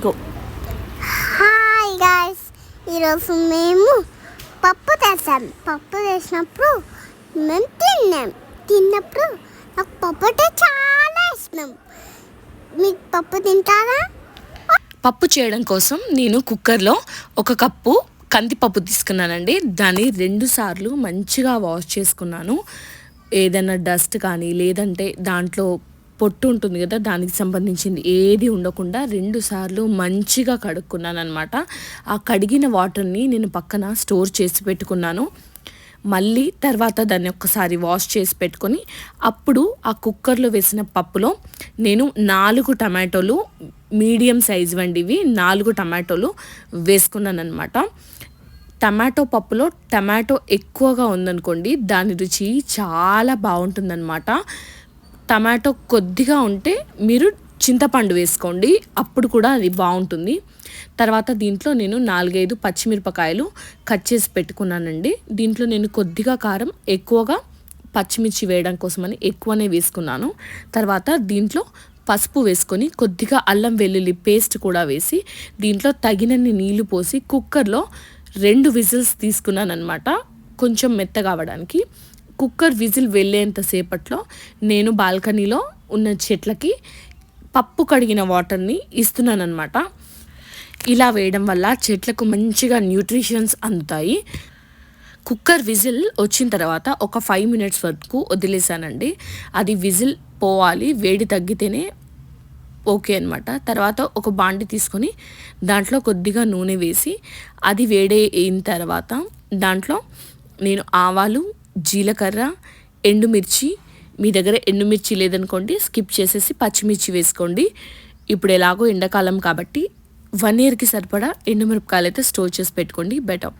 Hi guys ఈరోజు మేము పప్పు తెస్తాం. పప్పు తెచ్చినప్పుడు మేము తిన్నాం. తిన్నప్పుడు నాకు పప్పు అంటే చాలా ఇష్టం. మీకు పప్పు తింటారా? పప్పు చేయడం కోసం నేను కుక్కర్లో ఒక కప్పు కందిపప్పు తీసుకున్నానండి. దాన్ని రెండు సార్లు మంచిగా వాష్ చేసుకున్నాను. ఏదైనా డస్ట్ కానీ లేదంటే దాంట్లో పొట్టు ఉంటుంది కదా దానికి సంబంధించింది ఏది ఉండకుండా రెండు సార్లు మంచిగా కడుక్కున్నాను అనమాట ఆ కడిగిన వాటర్ని నేను పక్కన స్టోర్ చేసి పెట్టుకున్నాను. మళ్ళీ తర్వాత దాన్ని ఒక్కసారి వాష్ చేసి పెట్టుకొని అప్పుడు ఆ కుక్కర్లో వేసిన పప్పులో నేను నాలుగు టమాటోలు మీడియం సైజ్ వంటివి నాలుగు టమాటోలు వేసుకున్నాను అనమాట టమాటో పప్పులో టమాటో ఎక్కువగా ఉందనుకోండి దాని రుచి చాలా బాగుంటుందన్నమాట. టమాటో కొద్దిగా ఉంటే మీరు చింతపండు వేసుకోండి. అప్పుడు కూడా అది బాగుంటుంది. తర్వాత దీంట్లో నేను నాలుగైదు పచ్చిమిరపకాయలు కట్ చేసి పెట్టుకున్నానండి. దీంట్లో నేను కొద్దిగా కారం ఎక్కువగా పచ్చిమిర్చి వేయడం కోసమని ఎక్కువనే వేసుకున్నాను. తర్వాత దీంట్లో పసుపు వేసుకొని కొద్దిగా అల్లం వెల్లుల్లి పేస్ట్ కూడా వేసి దీంట్లో తగినన్ని నీళ్ళు పోసి కుక్కర్లో రెండు విజిల్స్ తీసుకున్నాను అనమాట కొంచెం మెత్తగా అవ్వడానికి. కుక్కర్ విజిల్ వెళ్ళేంతసేపట్లో నేను బాల్కనీలో ఉన్న చెట్లకి పప్పు కడిగిన వాటర్ని ఇస్తున్నాను అనమాట ఇలా వేయడం వల్ల చెట్లకు మంచిగా న్యూట్రిషన్స్ అందుతాయి. కుక్కర్ విజిల్ వచ్చిన తర్వాత ఒక ఫైవ్ మినిట్స్ వరకు వదిలేసానండి. అది విజిల్ పోవాలి వేడి తగ్గితేనే ఓకే అనమాట తర్వాత ఒక బాండి తీసుకొని దాంట్లో కొద్దిగా నూనె వేసి అది వేడే అయిన తర్వాత దాంట్లో నేను ఆవాలు జీలకర్ర ఎండుమిర్చి మీ దగ్గర ఎండుమిర్చి లేదనుకోండి స్కిప్ చేసేసి పచ్చిమిర్చి వేసుకోండి. ఇప్పుడు ఎలాగో ఎండాకాలం కాబట్టి వన్ ఇయర్కి సరిపడా ఎండుమిరపకాయలు అయితే స్టోర్ చేసి పెట్టుకోండి బెటర్.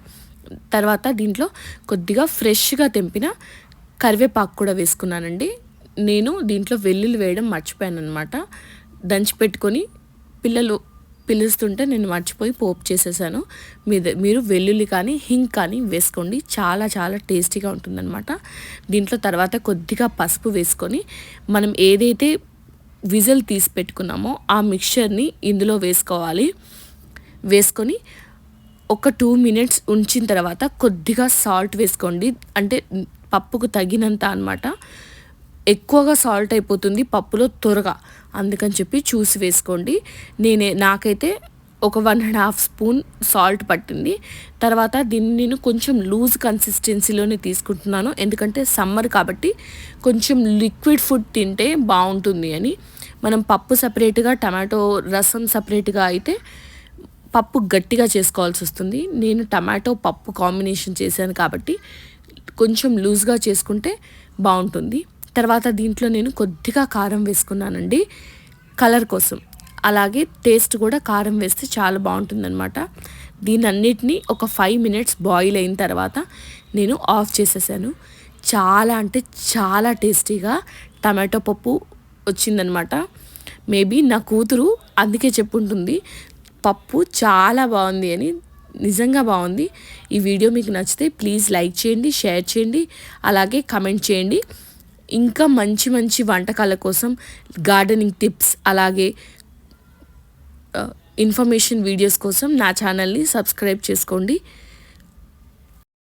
తర్వాత దీంట్లో కొద్దిగా ఫ్రెష్గా తెంపిన కరివేపాకు కూడా వేసుకున్నానండి. నేను దీంట్లో వెల్లుల్లి వేయడం మర్చిపోయాను అనమాట దంచి పెట్టుకొని పిల్లలు పిలుస్తుంటే నేను మర్చిపోయి పోపు చేసేసాను. మీద మీరు వెల్లుల్లి కానీ హింగ్ కానీ వేసుకోండి. చాలా చాలా టేస్టీగా ఉంటుందన్నమాట. దీంట్లో తర్వాత కొద్దిగా పసుపు వేసుకొని మనం ఏదైతే విజిల్ తీసి పెట్టుకున్నామో ఆ మిక్చర్ని ఇందులో వేసుకోవాలి. వేసుకొని ఒక టూ మినిట్స్ ఉంచిన తర్వాత కొద్దిగా సాల్ట్ వేసుకోండి. అంటే పప్పుకు తగినంత అనమాట ఎక్కువగా సాల్ట్ అయిపోతుంది పప్పులో త్వరగా. అందుకని చెప్పి చూసి వేసుకోండి. నేనే నాకైతే ఒక one and half spoon salt పట్టింది. తర్వాత దీన్ని నేను కొంచెం లూజ్ కన్సిస్టెన్సీలోనే తీసుకుంటున్నాను. ఎందుకంటే సమ్మర్ కాబట్టి కొంచెం లిక్విడ్ ఫుడ్ తింటే బాగుంటుంది అని. మనం పప్పు సపరేట్గా టమాటో రసం సపరేట్గా అయితే పప్పు గట్టిగా చేసుకోవాల్సి వస్తుంది. నేను టమాటో పప్పు కాంబినేషన్ చేశాను కాబట్టి కొంచెం లూజ్గా చేసుకుంటే బాగుంటుంది. తర్వాత దీంట్లో నేను కొద్దిగా కారం వేసుకున్నానండి కలర్ కోసం. అలాగే టేస్ట్ కూడా కారం వేస్తే చాలా బాగుంటుందన్నమాట. దీని అన్నిటినీ ఒక ఫైవ్ మినిట్స్ బాయిల్ అయిన తర్వాత నేను ఆఫ్ చేసేసాను. చాలా అంటే చాలా టేస్టీగా టమాటో పప్పు వచ్చిందనమాట మేబీ నా కూతురు అందుకే చెప్పుంటుంది పప్పు చాలా బాగుంది అని నిజంగా బాగుంది. ఈ వీడియో మీకు నచ్చితే ప్లీజ్ లైక్ చేయండి షేర్ చేయండి అలాగే కమెంట్ చేయండి. ఇంకా మంచి మంచి వంటకాల కోసం గార్డెనింగ్ టిప్స్ అలాగే ఇన్ఫర్మేషన్ వీడియోస్ కోసం నా ఛానల్ని సబ్స్క్రైబ్ చేసుకోండి.